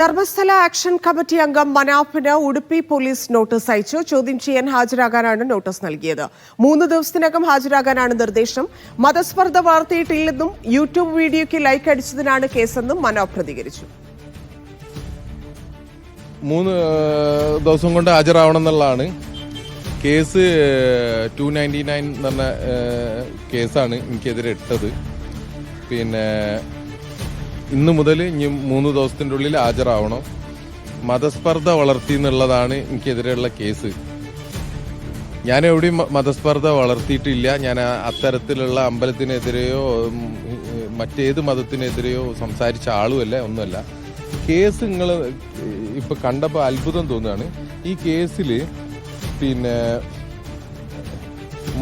Dharmasthala action committee അംഗം മനാഫിന് Udupi police notice അയച്ചു. ചോദ്യം ചെയ്യാൻ ഹാജരാകാനാണ് നോട്ടീസ് നൽകിയത്. മൂന്ന് ദിവസത്തിനകം ഹാജരാകാനാണ് നിർദ്ദേശം. മതസ്പർദ്ധ വളർത്തിയിട്ടില്ലെന്നും യൂട്യൂബ് വീഡിയോയ്ക്ക് ലൈക്ക് അടിച്ചതിനാണ് കേസെന്നും മനാഫ് പ്രതികരിച്ചു. മൂന്ന് ദിവസം കൊണ്ട് ഹാജരാവണം എന്നുള്ളതാണ്. കേസ് ടു നയന്റി നയൻ എന്ന് പറഞ്ഞ കേസാണ് എനിക്കെതിരെ ഇട്ടത്. പിന്നെ ഇന്ന് മുതൽ ഇനി മൂന്ന് ദിവസത്തിന്റെ ഉള്ളിൽ ഹാജരാവണം. മതസ്പർദ്ധ വളർത്തി എന്നുള്ളതാണ് എനിക്കെതിരെയുള്ള കേസ്. ഞാൻ എവിടെയും മതസ്പർദ്ധ വളർത്തിയിട്ടില്ല. ഞാൻ അത്തരത്തിലുള്ള അമ്പലത്തിനെതിരെയോ മറ്റേത് മതത്തിനെതിരെയോ സംസാരിച്ച ആളുമല്ല ഒന്നുമല്ല. കേസ് നിങ്ങൾ ഇപ്പൊ കണ്ടപ്പോൾ അത്ഭുതം തോന്നുകയാണ്. ഈ കേസിൽ പിന്നെ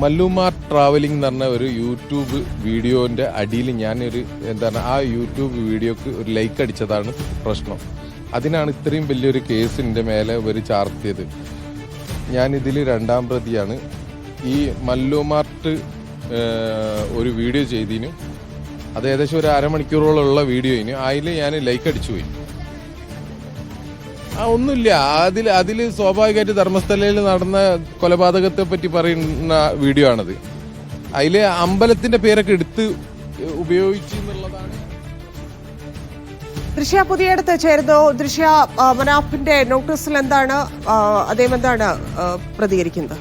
മല്ലുമാർ ട്രാവലിംഗ് എന്ന് പറഞ്ഞ ഒരു യൂട്യൂബ് വീഡിയോന്റെ അടിയിൽ ഞാനൊരു എന്താണ് ആ യൂട്യൂബ് വീഡിയോക്ക് ഒരു ലൈക്ക് അടിച്ചതാണ് പ്രശ്നം. അതിനാണ് ഇത്രയും വലിയൊരു കേസിന്റെ മേലെ ഇവർ ചാർത്തിയത്. ഞാനിതിൽ രണ്ടാം പ്രതിയാണ്. ഈ മല്ലുമാർട്ട് ഒരു വീഡിയോ ചെയ്തിനു. അത് ഏകദേശം ഒരു അരമണിക്കൂറോളമുള്ള വീഡിയോയിന്. അതിൽ ഞാൻ ലൈക്ക് അടിച്ചു പോയി. ആ ഒന്നുമില്ല. അതിൽ അതിൽ സ്വാഭാവികമായിട്ട് ധർമ്മസ്ഥലയിൽ നടന്ന കൊലപാതകത്തെ പറ്റി പറയുന്ന വീഡിയോ ആണത്. അതിൽ അമ്പലത്തിന്റെ പേരൊക്കെ എടുത്ത് ഉപയോഗിച്ചു എന്നുള്ളതാണ്. ദൃശ്യ പുതിയടത്ത് ചേരുന്നു. ദൃശ്യ മനാഫിന്റെ നോട്ടീസിൽ എന്താണ് അദ്ദേഹം എന്താണ് പ്രതികരിക്കുന്നത്?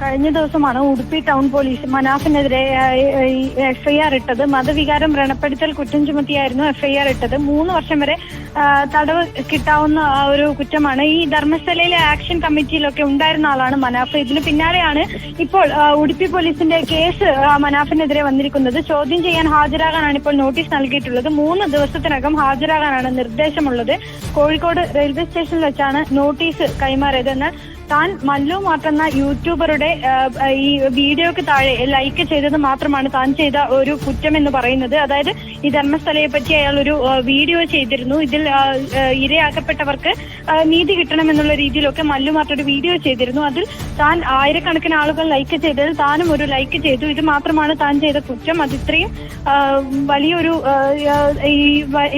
കഴിഞ്ഞ ദിവസമാണ് ഉടുപ്പി ടൗൺ പോലീസ് മനാഫിനെതിരെ എഫ്ഐആർ ഇട്ടത്. മതവികാരം വ്രണപ്പെടുത്തൽ കുറ്റം ചുമത്തിയായിരുന്നു എഫ്ഐആർ ഇട്ടത്. മൂന്ന് വർഷം വരെ തടവ് കിട്ടാവുന്ന ഒരു കുറ്റമാണ്. ഈ ധർമ്മസ്ഥലയിലെ ആക്ഷൻ കമ്മിറ്റിയിലൊക്കെ ഉണ്ടായിരുന്ന ആളാണ് മനാഫ്. ഇതിന് പിന്നാലെയാണ് ഇപ്പോൾ ഉടുപ്പി പോലീസിന്റെ കേസ് മനാഫിനെതിരെ വന്നിരിക്കുന്നത്. ചോദ്യം ചെയ്യാൻ ഹാജരാകാനാണ് ഇപ്പോൾ നോട്ടീസ് നൽകിയിട്ടുള്ളത്. മൂന്ന് ദിവസത്തിനകം ഹാജരാകാനാണ് നിർദ്ദേശമുള്ളത്. കോഴിക്കോട് റെയിൽവേ സ്റ്റേഷനിൽ വെച്ചാണ് നോട്ടീസ് കൈമാറിയത് എന്നാൽ താൻ മല്ലു മാറ്റുന്ന യൂട്യൂബറുടെ ഈ വീഡിയോക്ക് താഴെ ലൈക്ക് ചെയ്തത് മാത്രമാണ് താൻ ചെയ്ത ഒരു കുറ്റം എന്ന് പറയുന്നത്. അതായത് ഈ ധർമ്മസ്ഥലയെ പറ്റി അയാൾ ഒരു വീഡിയോ ചെയ്തിരുന്നു. ഇതിൽ ഇരയാക്കപ്പെട്ടവർക്ക് നീതി കിട്ടണമെന്നുള്ള രീതിയിലൊക്കെ മല്ലു മാറ്റൊരു വീഡിയോ ചെയ്തിരുന്നു. അതിൽ താൻ ആയിരക്കണക്കിന് ആളുകൾ ലൈക്ക് ചെയ്തതിൽ താനും ഒരു ലൈക്ക് ചെയ്തു. ഇത് മാത്രമാണ് താൻ ചെയ്ത കുറ്റം. അത് ഇത്രയും വലിയൊരു ഈ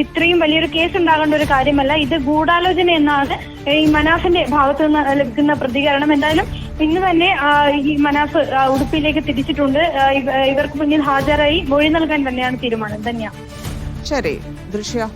ഇത്രയും വലിയൊരു കേസ് ഉണ്ടാകേണ്ട ഒരു കാര്യമല്ല. ഇത് ഗൂഢാലോചന എന്നാണ് ഈ മനാഫിന്റെ ഭാഗത്തു നിന്ന് ലഭിക്കുന്ന പ്രതികരണം എന്തായാലും ഇന്ന് തന്നെ ഈ മനാഫ് ഉടുപ്പിയിലേക്ക് തിരിച്ചിട്ടുണ്ട്. ഇവർക്ക് മുന്നിൽ ഹാജരായി മൊഴി നൽകാൻ തന്നെയാണ് തീരുമാനം. ശരി ദൃശ്യ.